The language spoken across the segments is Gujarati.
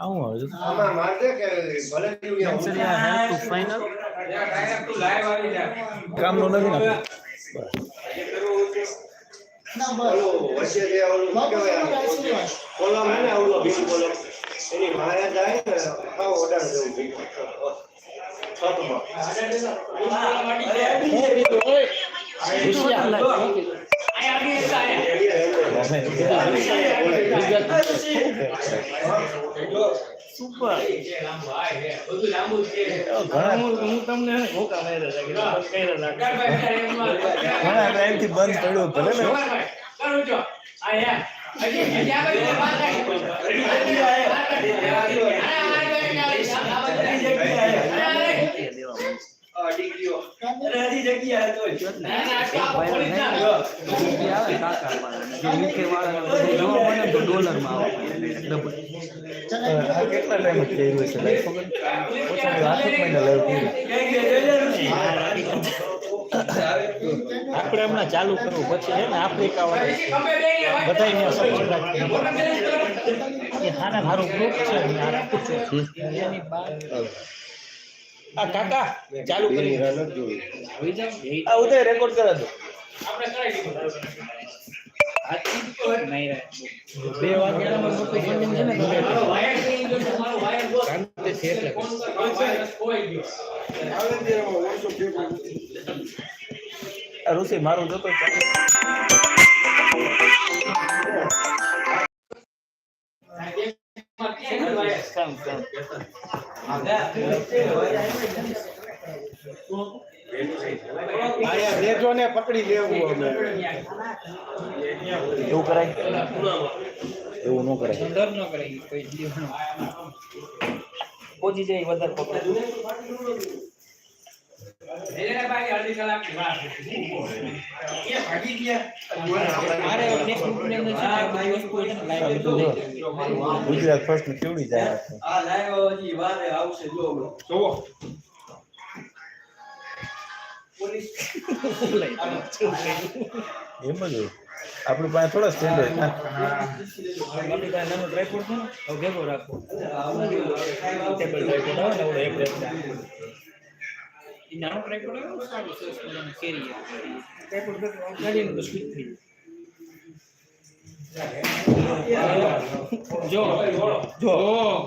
આવું હવે. આમાં મારજે કે ભલે ટુ કામનું નથી નાખ્યું ઓલું વચ્ચે જે ઓલું કહેવાય બોલો મને હે. ને ઓલો બીજું કોલમ એની માયા જાય ને હા ઓર્ડર જેવું ભીમ છતમાં સુપર ઘણા હું તમને મોકા માર્યા હતા કે બંધ કર્યા રાખો. ઘણા ટાઈમથી બંધ ને આ કેટલા ટાઈમ છે મહિના આપણે હમણાં ચાલુ કરવું પછી છે ને આફ્રિકા વાળા બધાય સપોર્ટ રાખીએ એ હારા મારું ગ્રુપ છે એની બહાર આ કાકા ચાલુ કરી આ ઉદય રેકોર્ડ કરા દો. બે કરાઈ દીધું ઋષિ મારું જોતો ને પકડી લેવું અમે. એવું કરાય? એવું ન કરાય. સુંદર ન કરાય કોઈ પહોંચી જાય વધારે પકડે. ની ને ને જો, ગુજરાત ફર્સ્ટ ને કેવડી જાય આ લાઈવ હજી વારે આવશે જો જોવો એમ જ. આપણી પાસે થોડા સ્ટેન્ડ હોય હા. આપણી પાસે નાનો ટ્રાયપોડ છે ને હવે ભેગો રાખો. ટેબલ ટ્રાયપોડ આવે ને ઓલો એક એ નાનો ટ્રાયપોડ આવે ને સારું સરસ મજાનું કેરી ટ્રાયપોડ કાઢીને તો સ્વીટ થઈ જો. જો.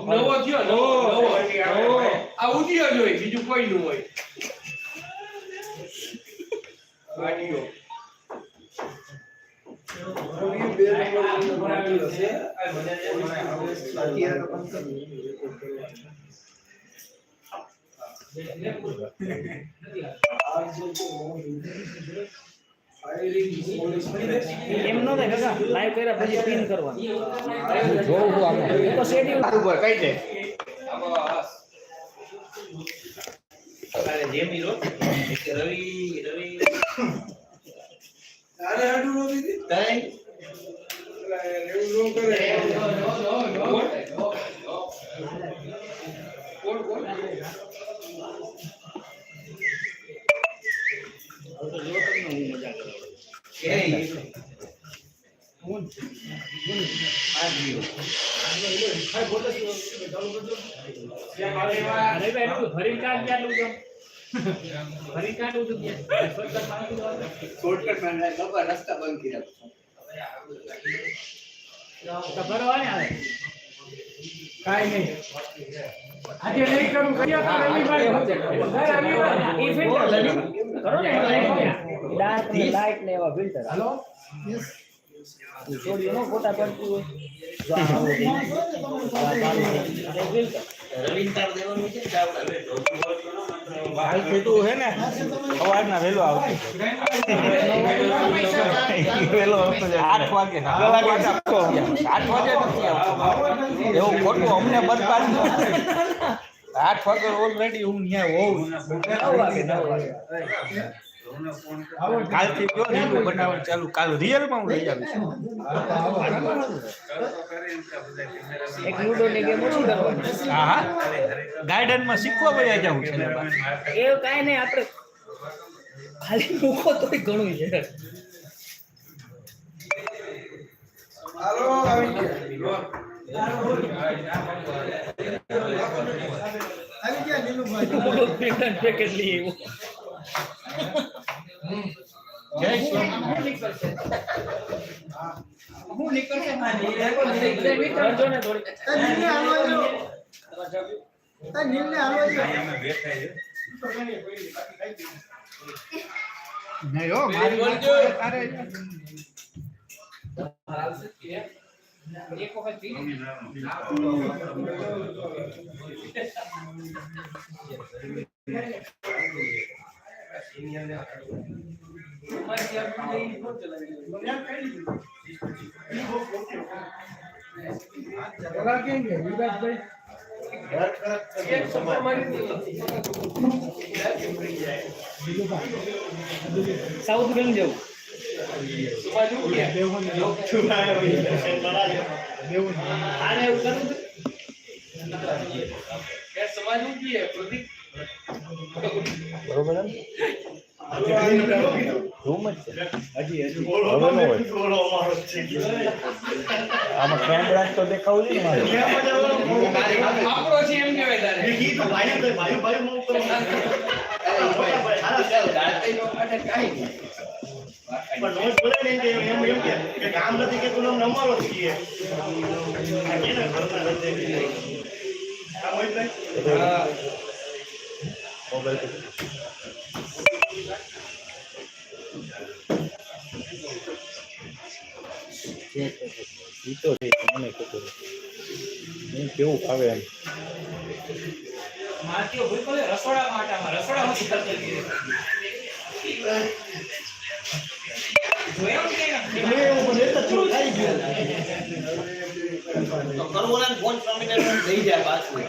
નવો થયો નવો નવો. આ ઉડિયો જ હોય બીજું કોઈ નું હોય. ગાડીઓ એમ ન થાય કાકા લાઈવ કર્યા પછી પિન કરવાનું. જોવું હું આમાં. તો શેડ્યુલ ઉપર કઈ દે અરે ભરી કાઢું તો ક્યાં શોર્ટકટ માંગી દો રસ્તા બંધ કર્યા તો ભરો આને આવે. કાઈ નહીં. આજે નહીં કરું કર્યા તો રવિભાઈ. ઈ કરો ને ડાર્ક ને લાઈટ ને એવા ફિલ્ટર. હાલો. છોડીઓ નો ફોટા પડતી હોય. જો આ આવું છે. છે. અને ફિલ્ટર થતું હે ને? સવારના વહેલો આવતો વહેલો આવતો આઠ વાગે. કલાક એક આપતો આઠ વાગે નથી આવતો એવું ખોટું અમને બરબાદ આઠ વાગે ઓલરેડી હું ત્યાં હોઉં કાલથી જો રીલું બનાવવાનું ચાલુ કાલ રિયલમાં હું લઈ આવીશ એક લૂડો ની ગેમ ઓછી કરવાની. હા હા. ગાર્ડનમાં શીખવા વયા જાઉં છે. એવું કાંઈ નહીં આપણે ખાલી મૂકો તોય ઘણું છે. હાલો આવી ગયા. આવી ગયા નીલુભાઈ પેકેટ લઈ આવ્યો જય સ્વામી હું નીકળશે કરજો ને થોડી એ નીલને હાલવા દો એ નીલને હાલવા દો નહીં હો મારી વાત હોય તારે એક વખત પી પેલા કેમ કે વિરાટભાઈ સાઉથ ગેમ જવું આને એવું કરવું છે? બરોબર એમ? રૂમ જ છે હજી હજી હવે ન હોય આમાં કેમેરા તો દેખાવું જોઈએ ને મારે આપણો છે એમ કહેવાય તારે કામ નથી કે તું નમારો છીએ નથી તો મને ખબર હું કેવું ફાવે એમ માટીઓ ભૂલ રસોડા માટામાં રસોડા કરતી કરવોના ફોન સ્વામિનારાયણ લઈ જાય પાછું.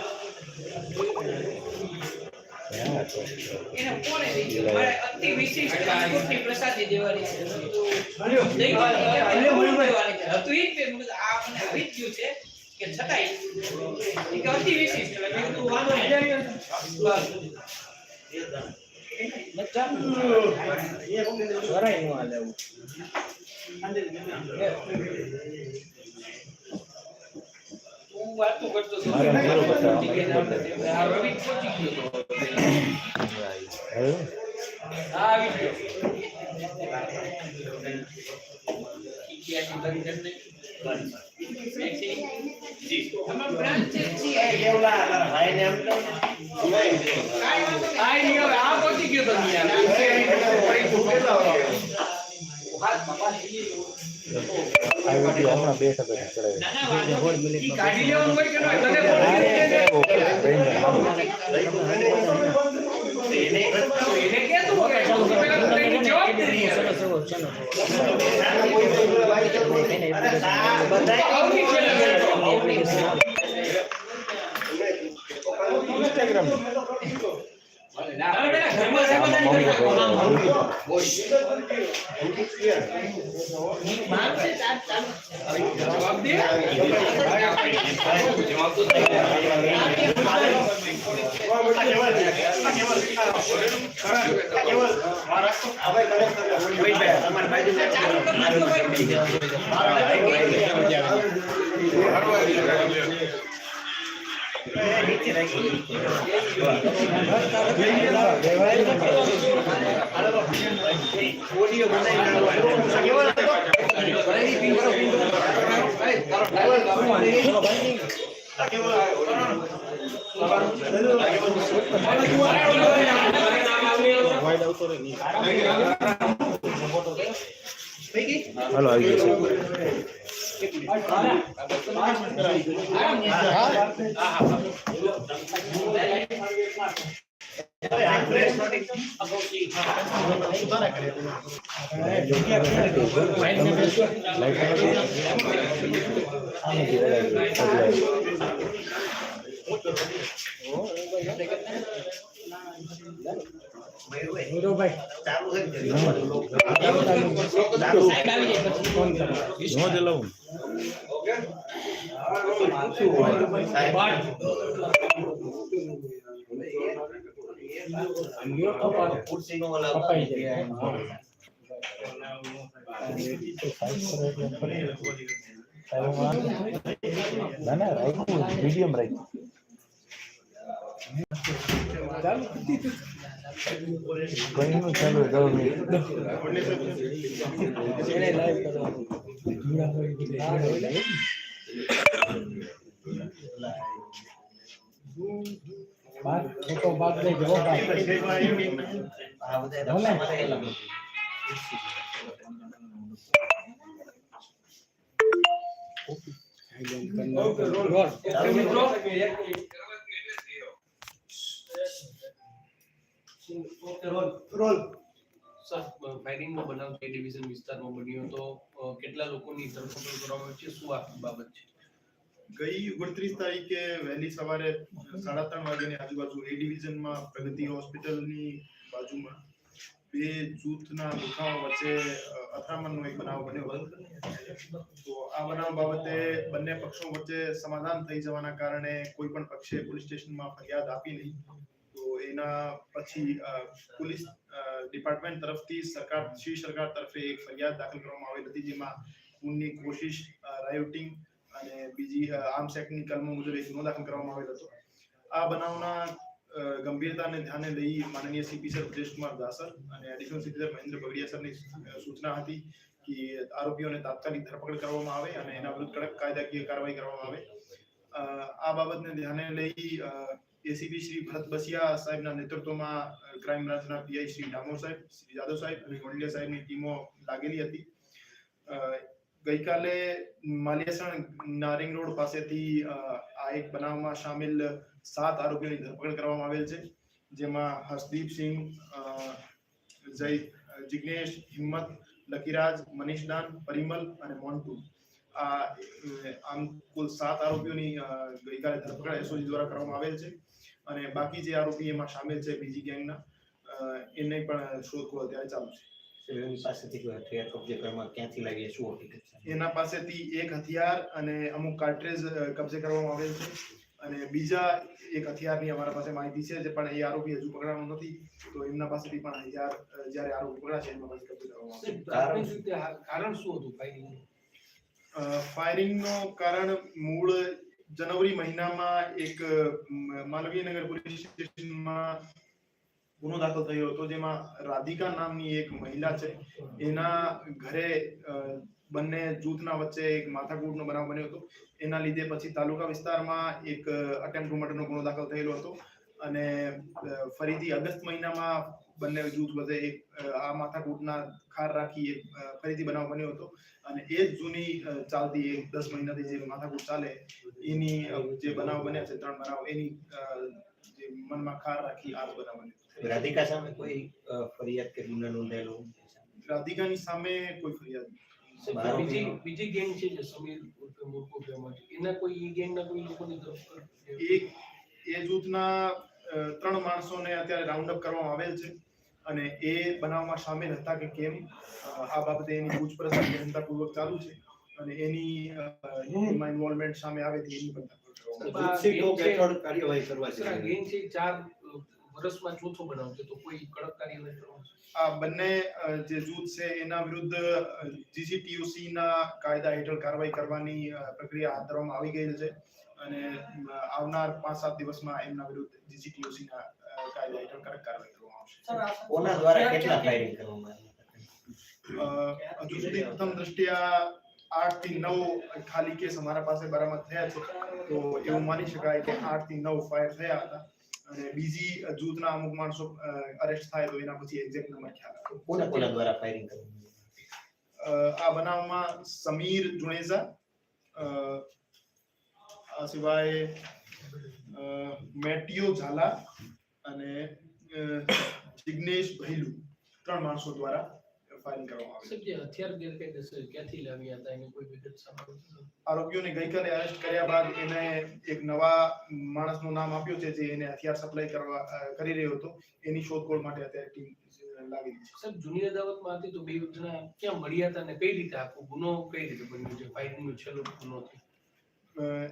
એને કોણે લઈ મારે અતિ વિશિષ્ટ રાજકોટની પ્રસાદી દેવાની છે. લઈ ગયો દેવાની છે. હતું ઈ જ મેં આ મને આવી જ ગયું છે કે છતાંય કે અતિ વિશિષ્ટ એટલે મેં કીધું વાંધો નહીં. બસ. વાતું કરતો હતો રવિ પહોંચી ગયો હતો. આ પહોંચી ગયો તો ન્યા. આ વીડિયો હમણાં બે ટકા ચડાવ્યો. ના, ના, વાંધો નહીં. ઈ કાઢી લેવાનું હોય કે ન હોય? તને હા, પહોંચી એ ગયો છે. એવું કહીને આમ. એને કહેતું હોય કે સૌથી પહેલા તો તેની જવાબદારી આવે. આવડી છે ને આવડી છે. Instagram. હવે પેલા ઘરમાં જવાબદારી કરવાની. જવાબ લાઈટ નથી? આમ નથી ઓલાઈ ગયું. ગુરુભાઈ ચાલુ છે ને? સાહેબ આવી જાય પછી ફોન કરો ખુરશીનો ઓલા કપાઈ જાય ના ના રાખ્યું મીડિયમ રાખ્યું કઈનું ચાલુ ગવર્મેન્ટ એને લાઈવ કરવાનું ધૂળા હોય બધે ધૂળા હોય. બાદ ફોટો બાદ લઈ જવો બાદ આ બધા રસ્તામાં રહેલા. સર ફાયરિંગનો બનાવ કે ડિવિઝન વિસ્તારમાં બન્યો તો કેટલા લોકોની ધરપકડ કરવામાં આવી છે? શું આખી બાબત છે? ગઈ ઓગણત્રીસ તારીખે વહેલી સવારે સાડા ત્રણ વાગ્યાની આજુબાજુ એ ડિવિઝનમાં પ્રગતિ હોસ્પિટલની બાજુમાં બે જૂથના દુખાવા વચ્ચે અથડામણનો એક બનાવ બન્યો હતો. તો આ બનાવ બાબતે બંને પક્ષો વચ્ચે સમાધાન થઈ જવાના કારણે કોઈ પણ પક્ષે પોલીસ સ્ટેશનમાં ફરિયાદ આપી નહીં. તો એના પછી પોલીસ ડિપાર્ટમેન્ટ તરફથી સરકાર, શ્રી સરકાર તરફે એક ફરિયાદ દાખલ કરવામાં આવેલ હતી, જેમાં ખૂનની કોશિશ રાયોટિંગ અને બીજી આર્મ્સ એક્ટની કલમો મુજબ એક ગુનો દાખલ કરવામાં આવેલ હતો. આ બનાવના ગંભીરતાને ધ્યાને લઈ માનનીય સીપી સર બ્રજેશકુમાર દાસર અને additional CP sir Mahendra Bagadia સરની સૂચના હતી કે આરોપીઓને તાત્કાલિક ધરપકડ કરવામાં આવે અને એના વિરુદ્ધ કડક કાયદાકીય કાર્યવાહી કરવામાં આવે. આ બાબતને ધ્યાને લઈ એસીપી શ્રી ભરત બસિયા સાહેબના નેતૃત્વમાં ક્રાઇમ બ્રાન્ચના પીઆઈ શ્રી ડામોર સાહેબ, શ્રી જાદવ સાહેબ અને ગોંડલિયા સાહેબની ટીમો લાગેલી હતી. ગઈકાલે માલિયાસણ નારિંગ રોડ પાસેથી આ એક બનાવમાં સામેલ સાત આરોપીઓની ધરપકડ કરવામાં આવેલ છે, જેમાં હર્ષદીપસિંહ જય, જિગ્નેશ, હિંમત, લકીરાજ, મનીષ દાન, પરિમલ અને મોન્ટુ આ આમ કુલ સાત આરોપીઓની ગઈકાલે ધરપકડ એસઓજી દ્વારા કરવામાં આવેલ છે. અને બાકી જે આરોપી એમાં સામેલ છે બીજી ગેંગના એને પણ શોધખોળ અત્યારે ચાલુ છે. એની પાસેથી હથિયાર કબજે કરવામાં ક્યાંથી લાગી શું હકીકત છે? એના પાસેથી એક હથિયાર અને અમુક કાર્ટ્રેજ કબજે કરવામાં આવેલ છે. અને બીજા એક હથિયારની અમારા પાસે માહિતી છે જે પણ એ આરોપી હજુ પકડાણો નથી તો એમના પાસેથી પણ હથિયાર જ્યારે આરોપી પકડાશે એમના પાસે કબજે કરવામાં આવશે કારણ શું હતું ફાયરિંગ ફાયરિંગનો કારણ મૂળ જનવરી મહિનામાં એક અ, માલવીયનગર પોલીસ સ્ટેશનમાં ગુનો દાખલ થયો હતો જેમાં રાધિકા નામની એક મહિલા છે. એના ઘરે બંને જૂથના વચ્ચે એક માથાકૂટનો બનાવ બન્યો હતો. એના લીધે પછી તાલુકા વિસ્તારમાં એક અટેમ્પ ટુ મર્ડરનો ગુનો દાખલ થયેલો હતો. અને ફરીથી અગસ્ત મહિનામાં બંને જૂથ વચ્ચે એક આ માથાકૂટના ખાર રાખી એક ફરીથી બનાવ બન્યો હતો. અને એ જ જૂની ચાલતી એક દસ મહિનાથી જે માથાકૂટ ચાલે એની જે બનાવ બન્યા છે ત્રણ બનાવ એની જે મનમાં ખાર રાખી આ બનાવ બન્યો. રાધિકા સામે કોઈ ફરિયાદ કે ગુનો નોંધાયેલો રાધિકાની સામે કોઈ ફરિયાદ નથી. બીજી બીજી ગેંગ છે જે સમીર ઉર્ફે છે. એના કોઈ એ ગેંગના કોઈ લોકોની ધરપકડ એ એ જૂથના ત્રણ માણસોને અત્યારે રાઉન્ડ અપ કરવામાં આવેલ છે. અને એ બનાવમાં સામેલ હતા કે કેમ આ બાબતે એની પૂછપરછ ગહનતાપૂર્વક ચાલુ છે. અને એની એમાં ઇન્વોલ્વમેન્ટ સામે આવે તો એની પણ કાર્યવાહી કરવા છે. ચાર વર્ષમાં ચોથો બનાવ છે તો કોઈ કડક કાર્યવાહી કરવાની આ બંને જે જૂથ છે એના વિરુદ્ધ જીસીટીયુસી ના કાયદા હેઠળ કાર્યવાહી કરવાની પ્રક્રિયા હાથ ધરવામાં આવી ગયેલ છે. અને આવનાર પાંચ સાત દિવસમાં એમના વિરુદ્ધ જીસીટીયુસી ના કાયદા હેઠળ કડક કાર્યવાહી કોના દ્વારા કેટલા ફાયરિંગ કરવામાં આવ્યા હજુ સુધી પ્રથમ દ્રષ્ટિયા આઠથી નવ ખાલી કેસ અમારા પાસે બરામદ થયા છે. તો એવું માની શકાય કે આઠથી નવ ફાયર થયા હતા. અને બીજી જૂથના અમુક માણસો અરેસ્ટ થાય તો એના પછી એક્ઝેક્ટ નંબર ખ્યાલ આવે. કોના કોના દ્વારા ફાયરિંગ કરવામાં આ બનાવમાં સમીર જુણેજા અ, આ સિવાય મેટિયો ઝાલા અને જિગ્નેશ ભૈલુ ત્રણ માણસો દ્વારા ફાયરિંગ કરવામાં આવી જે હથિયાર ગેરકાયદેસર ક્યાંથી લાવ્યા હતા? એની કોઈ વિગત છે? આરોપીઓને ગઈકાલે અરેસ્ટ કર્યા બાદ એને એક નવા માણસનું નામ આપ્યું છે જે એને હથિયાર સપ્લાય કરવા કરી રહ્યો હતો. એની શોધખોળ માટે અત્યારે ટીમ લાગેલી છે. સાહેબ જૂની અદાવતમાં હતી તો બે જણા ક્યાં મળ્યા હતા અને કઈ રીતે આખો ગુનો કઈ રીતે બન્યો છે? ફાયરિંગનો છેલ્લો ગુનો છે.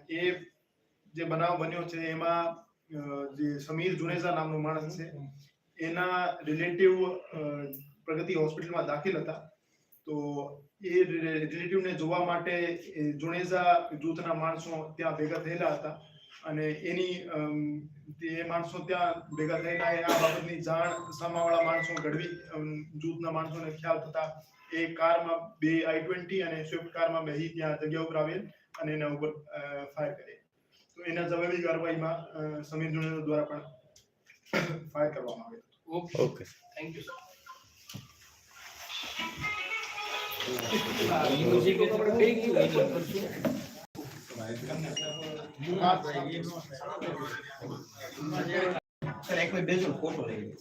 એ જે બનાવ બન્યો છે એમાં જે સમીર જુનેજા નામનો માણસ છે એના રિલેટિવ પ્રગતિ હોસ્પિટલમાં દાખલ હતા. તો એ રિલેટિવને જોવા માટે એ જુનેજા જૂથના માણસો ત્યાં ભેગા થયેલા હતા અને એની તે માણસો ત્યાં ભેગા થયેલા એ આ બાબતની જાણ સામાવાળા માણસો ગઢવી જૂથના માણસોને ખ્યાલ થતા એ કારમાં બે આઈ ટ્વેન્ટી અને સ્વિફ્ટ કારમાં બે ત્યાં જગ્યા ઉપર આવેલ અને એના ઉપર ફાયર કરે તો એના જવાબી કાર્યવાહીમાં સમીર જુનેજા દ્વારા પણ ફાયર કરવામાં આવે. Okay okay thank you. Sir એક મિનિટ બેસો ફોટો લઈ